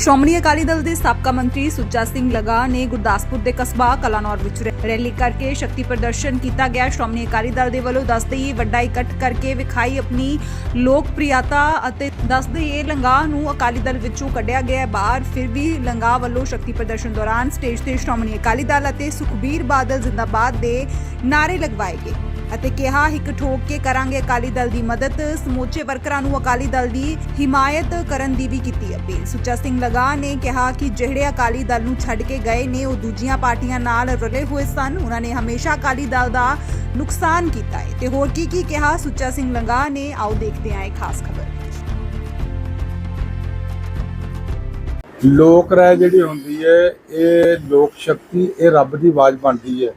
ਸ਼੍ਰੋਮਣੀ ਅਕਾਲੀ ਦਲ ਦੇ ਸਾਬਕਾ ਮੰਤਰੀ ਸੁੱਚਾ ਸਿੰਘ ਲਗਾ ਨੇ ਗੁਰਦਾਸਪੁਰ ਦੇ ਕਸਬਾ ਕਲਾਨੌਰ ਵਿੱਚ ਰੈ- ਰੈਲੀ ਕਰਕੇ ਸ਼ਕਤੀ ਪ੍ਰਦਰਸ਼ਨ ਕੀਤਾ ਗਿਆ। ਸ਼੍ਰੋਮਣੀ ਅਕਾਲੀ ਦਲ ਦੇ ਵੱਲੋਂ ਦੱਸਦੇ ਹੀ ਵੱਡਾ ਇਕੱਠ ਕਰਕੇ ਵਿਖਾਈ ਆਪਣੀ ਲੋਕਪ੍ਰਿਯਤਾ ਅਤੇ ਦੱਸਦੇ ਦੇਈਏ ਲੰਗਾ ਨੂੰ ਅਕਾਲੀ ਦਲ ਵਿੱਚੋਂ ਕੱਢਿਆ ਗਿਆ ਬਾਹਰ ਫਿਰ ਵੀ ਲੰਗਾ ਵੱਲੋਂ ਸ਼ਕਤੀ ਪ੍ਰਦਰਸ਼ਨ ਦੌਰਾਨ ਸਟੇਜ ਤੇ ਸ਼੍ਰੋਮਣੀ ਅਕਾਲੀ ਦਲ ਅਤੇ ਸੁਖਬੀਰ ਬਾਦਲ ਜ਼ਿੰਦਾਬਾਦ ਦੇ ਨਾਰੇ ਲਗਵਾਏ ਗਏ। ਅਤੇ ਕਿਹਾ ਹਿੱਕ ਠੋਕ ਕੇ ਕਰਾਂਗੇ ਅਕਾਲੀ ਦਲ ਦੀ ਮਦਦ। ਸਮੂਚੇ ਵਰਕਰਾਂ ਨੂੰ ਅਕਾਲੀ ਦਲ ਦੀ ਹਿਮਾਇਤ ਕਰਨ ਦੀ ਵੀ ਕੀਤੀ ਅਪੀਲ। ਸੁੱਚਾ ਸਿੰਘ ਲਗਾ ਨੇ ਕਿਹਾ ਕਿ ਜਿਹੜੇ ਅਕਾਲੀ ਦਲ ਨੂੰ ਛੱਡ ਕੇ ਗਏ ਨੇ, ਉਹ ਦੂਜੀਆਂ ਪਾਰਟੀਆਂ ਨਾਲ ਰਲੇ ਹੋਏ ਸਨ। ਉਹਨਾਂ ਨੇ ਹਮੇਸ਼ਾ ਅਕਾਲੀ ਦਲ ਦਾ ਨੁਕਸਾਨ ਕੀਤਾ ਹੈ। ਤੇ ਹੋਰ ਕੀ ਕੀ ਕਿਹਾ ਸੁੱਚਾ ਸਿੰਘ ਲਗਾ ਨੇ, ਆਓ ਦੇਖਦੇ ਹਾਂ ਇਹ ਖਾਸ ਖਬਰ। ਲੋਕ ਰਾਏ ਜਿਹੜੀ ਹੁੰਦੀ ਹੈ, ਇਹ ਲੋਕ ਸ਼ਕਤੀ, ਇਹ ਰੱਬ ਦੀ ਆਵਾਜ਼ ਬਣਦੀ ਹੈ।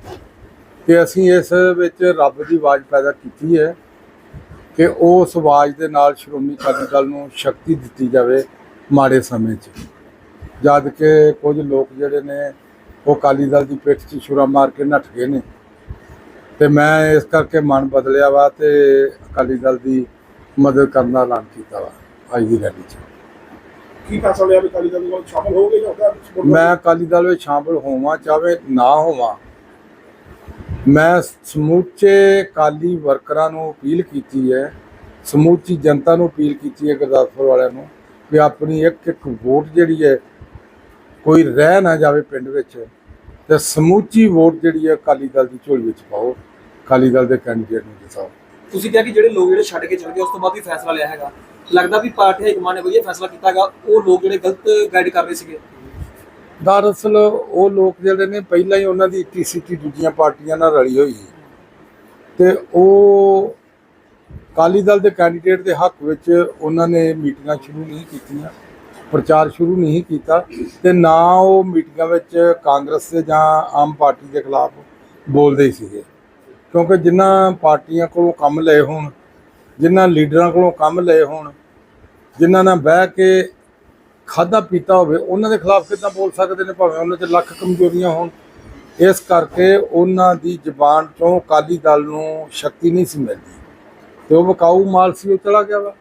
ਕਿ ਅਸੀਂ ਇਸ ਵਿੱਚ ਰੱਬ ਦੀ ਆਵਾਜ਼ ਪੈਦਾ ਕੀਤੀ ਹੈ ਕਿ ਉਸ ਆਵਾਜ਼ ਦੇ ਨਾਲ ਸ਼੍ਰੋਮਣੀ ਅਕਾਲੀ ਦਲ ਨੂੰ ਸ਼ਕਤੀ ਦਿੱਤੀ ਜਾਵੇ ਮਾੜੇ ਸਮੇਂ 'ਚ। ਜਦ ਕਿ ਕੁਝ ਲੋਕ ਜਿਹੜੇ ਨੇ ਉਹ ਅਕਾਲੀ ਦਲ ਦੀ ਪਿੱਠ 'ਚ ਛੁਰਾ ਮਾਰ ਕੇ ਨੱਠ ਗਏ ਨੇ। ਤੇ ਮੈਂ ਇਸ ਕਰਕੇ ਮਨ ਬਦਲਿਆ ਵਾ ਤੇ ਅਕਾਲੀ ਦਲ ਦੀ ਮਦਦ ਕਰਨ ਦਾ ਐਲਾਨ ਕੀਤਾ ਵਾ ਅੱਜ ਦੀ ਰੈਲੀ 'ਚ। ਕੀ ਲਿਆ ਵੀ ਅਕਾਲੀ ਦਲ ਵਿੱਚ ਸ਼ਾਮਲ ਹੋਗੇ ਜਾਂ ਮੈਂ ਅਕਾਲੀ ਦਲ ਵਿੱਚ ਸ਼ਾਮਲ ਹੋਵਾਂ ਚਾਹੇ ਨਾ ਹੋਵਾਂ ਮੈਂ ਸਮੁੱਚੇ ਅਕਾਲੀ ਵਰਕਰਾਂ ਨੂੰ ਅਪੀਲ ਕੀਤੀ ਹੈ, ਸਮੁੱਚੀ ਜਨਤਾ ਨੂੰ ਅਪੀਲ ਕੀਤੀ ਹੈ ਗੁਰਦਾਸਪੁਰ ਵਾਲਿਆਂ ਨੂੰ ਕਿ ਆਪਣੀ ਇੱਕ ਇੱਕ ਵੋਟ ਜਿਹੜੀ ਹੈ, ਕੋਈ ਰਹਿ ਨਾ ਜਾਵੇ ਪਿੰਡ ਵਿੱਚ ਤੇ ਸਮੁੱਚੀ ਵੋਟ ਜਿਹੜੀ ਹੈ ਅਕਾਲੀ ਦਲ ਦੀ ਝੋਲੀ ਵਿੱਚ ਪਾਓ। ਅਕਾਲੀ ਦਲ ਦੇ ਕੈਂਡੀਡੇਟ ਨੂੰ ਜਿਤਾਓ। ਤੁਸੀਂ ਕਿਹਾ ਕਿ ਜਿਹੜੇ ਲੋਕ ਜਿਹੜੇ ਛੱਡ ਕੇ ਚਲੇ ਗਏ, ਉਸ ਤੋਂ ਬਾਅਦ ਵੀ ਫੈਸਲਾ ਲਿਆ ਹੈਗਾ। ਲੱਗਦਾ ਵੀ ਪਾਰਟੀ ਹਾਈਕਮਾਂਡ ਨੇ ਵਧੀਆ ਫੈਸਲਾ ਕੀਤਾ ਹੈਗਾ, ਉਹ ਲੋਕ ਜਿਹੜੇ ਗਲਤ ਗਾਈਡ ਕਰ ਰਹੇ ਸੀਗੇ। ਦਰਅਸਲ ਉਹ ਲੋਕ ਜਿਹੜੇ ਨੇ ਪਹਿਲਾਂ ਹੀ ਉਹਨਾਂ ਦੀ ਟੀਸੀਟੀ ਦੂਜੀਆਂ ਪਾਰਟੀਆਂ ਨਾਲ ਰਲੀ ਹੋਈ ਹੈ ਤੇ ਉਹ ਅਕਾਲੀ ਦਲ ਦੇ ਕੈਂਡੀਡੇਟ ਦੇ ਹੱਕ ਵਿੱਚ ਉਹਨਾਂ ਨੇ ਮੀਟਿੰਗਾਂ ਸ਼ੁਰੂ ਨਹੀਂ ਕੀਤੀਆਂ, ਪ੍ਰਚਾਰ ਸ਼ੁਰੂ ਨਹੀਂ ਕੀਤਾ ਤੇ ਨਾ ਉਹ ਮੀਟਿੰਗਾਂ ਵਿੱਚ ਕਾਂਗਰਸ ਦੇ ਜਾਂ ਆਮ ਪਾਰਟੀ ਦੇ ਖਿਲਾਫ ਬੋਲਦੇ ਹੀ ਸੀਗੇ। ਕਿਉਂਕਿ ਜਿਨ੍ਹਾਂ ਪਾਰਟੀਆਂ ਕੋਲੋਂ ਕੰਮ ਲਏ ਹੋਣ, ਜਿਨ੍ਹਾਂ ਲੀਡਰਾਂ ਕੋਲੋਂ ਕੰਮ ਲਏ ਹੋਣ, ਜਿਨ੍ਹਾਂ ਨਾਲ ਬਹਿ ਕੇ ਖਾਦਾ ਪੀਤਾ ਹੋਵੇ ਉਹਨਾਂ ਦੇ ਖਿਲਾਫ ਕਿੱਦਾਂ ਬੋਲ ਸਕਦੇ ਨੇ ਭਾਵੇਂ ਉਹਨਾਂ 'ਚ ਲੱਖ ਕਮਜ਼ੋਰੀਆਂ ਹੋਣ? ਇਸ ਕਰਕੇ ਉਹਨਾਂ ਦੀ ਜ਼ਬਾਨ ਚੋਂ ਅਕਾਲੀ ਦਲ ਨੂੰ ਸ਼ਕਤੀ ਨਹੀਂ ਸੀ ਮਿਲਦੀ। ਤੇ ਉਹ ਵਿਕਾਊ ਮਾਲ ਸੀ ਉਹ ਚਲਾ ਗਿਆ ਵਾ।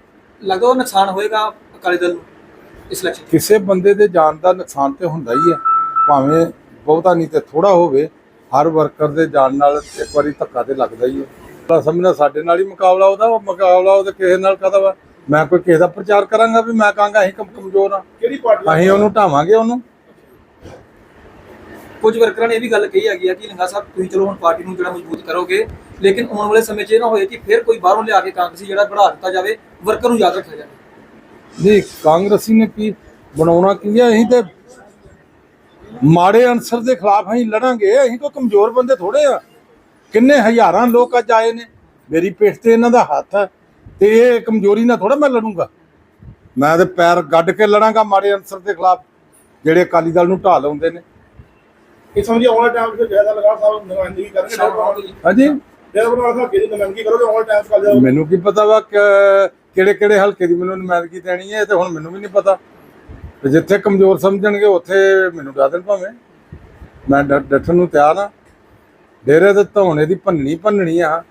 ਲੱਗਦਾ ਉਹ ਨੁਕਸਾਨ ਹੋਏਗਾ ਅਕਾਲੀ ਦਲ ਨੂੰ ਇਸ ਇਲੈਕਸ਼ਨ ਕਿਸੇ ਬੰਦੇ ਦੇ ਜਾਨ ਦਾ ਨੁਕਸਾਨ ਤੇ ਹੁੰਦਾ ਹੀ ਹੈ। ਭਾਵੇਂ ਬਹੁਤਾ ਨਹੀਂ ਤੇ ਥੋੜਾ ਹੋਵੇ ਹਰ ਵਰਕਰ ਦੇ ਜਾਨ ਨਾਲ ਇੱਕ ਵਾਰੀ ਧੱਕਾ ਤੇ ਲੱਗਦਾ ਹੀ ਹੈ। ਤਾਂ ਸਮਝਣਾ ਸਾਡੇ ਨਾਲ ਹੀ ਮੁਕਾਬਲਾ ਉਹਦਾ ਉਹ ਮੁਕਾਬਲਾ ਉਹਦੇ ਕਿਸੇ ਨਾਲ ਕਹਦਾ ਵਾ? ਮੈਂ ਕੋਈ ਕਿਸੇ ਦਾ ਪ੍ਰਚਾਰ ਕਰਾਂਗਾ ਵੀ ਮੈਂ ਕਹਾਂਗਾ ਅਸੀਂ ਕਮ ਕਮਜ਼ੋਰ ਆ। ਕਿਹੜੀ ਪਾਰਟੀ ਅਸੀਂ ਉਹਨੂੰ ਢਾਵਾਂਗੇ ਉਹਨੂੰ। ਕੁਝ ਵਰਕਰਾਂ ਨੇ ਇਹ ਵੀ ਗੱਲ ਕਹੀ ਹੈਗੀ ਆ ਕਿ ਲੰਗਾ ਸਾਹਿਬ ਤੁਸੀਂ ਚਲੋ ਹੁਣ ਪਾਰਟੀ ਨੂੰ ਜਿਹੜਾ ਮਜ਼ਬੂਤ ਕਰੋਗੇ ਲੇਕਿਨ ਆਉਣ ਵਾਲੇ ਸਮੇਂ 'ਚ ਇਹ ਨਾ ਹੋਏ ਕਿ ਫਿਰ ਕੋਈ ਬਾਹਰੋਂ ਲਿਆ ਕੇ ਕਾਂਗਰਸੀ ਜਿਹੜਾ ਬਣਾ ਦਿੱਤਾ ਜਾਵੇ ਵਰਕਰ ਨੂੰ ਯਾਦ ਰੱਖਿਆ ਜਾਵੇ। ਨਹੀਂ ਕਾਂਗਰਸੀ ਨੇ ਕੀ ਬਣਾਉਣਾ ਕੀ ਹੈ ਅਸੀਂ ਤੇ ਮਾੜੇ ਅਨਸਰ ਦੇ ਖਿਲਾਫ ਅਸੀਂ ਲੜਾਂਗੇ। ਅਸੀਂ ਕੋਈ ਕਮਜ਼ੋਰ ਬੰਦੇ ਥੋੜੇ ਆ। ਕਿੰਨੇ ਹਜ਼ਾਰਾਂ ਲੋਕ ਅੱਜ ਆਏ ਨੇ। ਮੇਰੀ ਪਿੱਠ ਤੇ ਇਹਨਾਂ ਦਾ ਹੱਥ ਹੈ ਤੇ ਇਹ ਕਮਜ਼ੋਰੀ ਨਾਲ ਥੋੜਾ ਮੈਂ ਲੜੂੰਗਾ। ਮੈਂ ਤੇ ਪੈਰ ਗੱਡ ਕੇ ਲੜਾਂਗਾ ਮਾੜੇ ਅਨਸਰ ਦੇ ਖਿਲਾਫ ਜਿਹੜੇ ਅਕਾਲੀ ਦਲ ਨੂੰ ਢਾਹ ਲਾਉਂਦੇ ਨੇ। ਇਹ ਸਮਝੀ ਆਉਣ ਵਾਲੇ ਟਾਈਮ 'ਚ ਜ਼ਿਆਦਾ ਲਗਾ ਸਾਹਿਬ ਨੁਮਾਇੰਦਗੀ ਕਰਨਗੇ। ਹਾਂਜੀ। ਜੇ ਬਣਾ ਸਾਹਿਬ ਕਿਹਦੀ ਨੁਮਾਇੰਦਗੀ ਕਰੋਗੇ ਆਉਣ ਟਾਈਮ 'ਚ ਦਲ ਮੈਨੂੰ ਕੀ ਪਤਾ ਵਾ ਕਿਹੜੇ ਕਿਹੜੇ ਹਲਕੇ ਦੀ ਮੈਨੂੰ ਨੁਮਾਇੰਦਗੀ ਦੇਣੀ ਹੈ ਤੇ ਹੁਣ ਮੈਨੂੰ ਵੀ ਨਹੀਂ ਪਤਾ। ਜਿੱਥੇ ਕਮਜ਼ੋਰ ਸਮਝਣਗੇ ਉੱਥੇ ਮੈਨੂੰ ਡਾ ਦੇਣ ਭਾਵੇਂ। ਮੈਂ ਡੱਠਣ ਨੂੰ ਤਿਆਰ ਆ ਡੇਰੇ ਤੇ ਧੌਣੇ ਦੀ ਭੰਨਣੀ ਭੰਨਣੀ ਆ।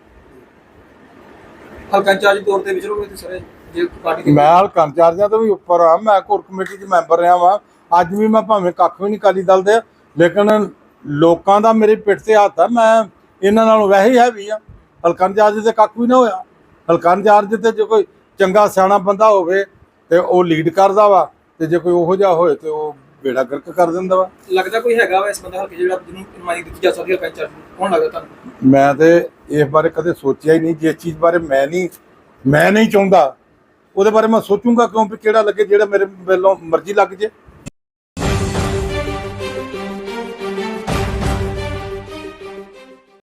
ਹਲਕਾ ਇੰਚਾਰਜ ਤੌਰ ਤੇ ਵਿਚਰੋਗੇ ਤੁਸੀਂ ਸਾਰੇ ਜੇ ਪਾਰਟੀ ਦੇ ਮੈਂ ਹਲਕਾ ਇੰਚਾਰਜਾਂ ਤੋਂ ਵੀ ਉੱਪਰ ਆ, ਮੈਂ ਕੋਰ ਕਮੇਟੀ 'ਚ ਮੈਂਬਰ ਰਿਹਾ ਵਾਂ। ਅੱਜ ਵੀ ਮੈਂ ਭਾਵੇਂ ਕੱਖ ਵੀ ਨਹੀਂ ਕਾਲੀ ਦਲ ਦੇ, ਲੇਕਿਨ ਲੋਕਾਂ ਦਾ ਮੇਰੇ ਪਿੱਠ ਤੇ ਹੱਥ ਆ, ਮੈਂ ਇਹਨਾਂ ਨਾਲੋਂ ਵੈਸੇ ਹੀ ਹੈਵੀ ਆ। ਹਲਕਾ ਇੰਚਾਰਜ ਤੇ ਕੱਖ ਵੀ ਨਾ ਹੋਇਆ। ਹਲਕਾ ਇੰਚਾਰਜ ਤੇ ਜੇ ਕੋਈ ਚੰਗਾ ਸਿਆਣਾ ਬੰਦਾ ਹੋਵੇ ਤੇ ਉਹ ਲੀਡ ਕਰਦਾ ਵਾ, ਤੇ ਜੇ ਕੋਈ ਉਹੋ ਜਿਹਾ ਹੋਏ ਤੇ ਉਹ ਬੇੜਾ ਗਰਕ ਕਰ ਦਿੰਦਾ ਵਾ। ਲੱਗਦਾ ਕੋਈ ਹੈਗਾ ਵਾ ਇਸ ਬੰਦੇ ਹਲਕੇ ਜਿਹੜਾ ਜਿਹਨੂੰ ਨੁਮਾਇੰਦਗੀ ਦਿੱਤੀ ਜਾ ਸਕਦੀ ਹੈ ਨੂੰ ਕੌਣ ਲੱਗਦਾ ਤੁਹਾਨੂੰ? ਮੈਂ ਤੇ ਇਸ ਬਾਰੇ ਕਦੇ ਸੋਚਿਆ ਹੀ ਨਹੀਂ ਜਿਸ ਚੀਜ਼ ਬਾਰੇ ਮੈਂ ਨਹੀਂ ਮੈਂ ਨਹੀਂ ਚਾਹੁੰਦਾ ਉਹਦੇ ਬਾਰੇ ਮੈਂ ਸੋਚੂੰਗਾ ਕਿਉਂ ਵੀ ਕਿਹੜਾ ਲੱਗੇ ਜਿਹੜਾ ਮੇਰੇ ਵੱਲੋਂ ਮਰਜ਼ੀ ਲੱਗ ਜੇ।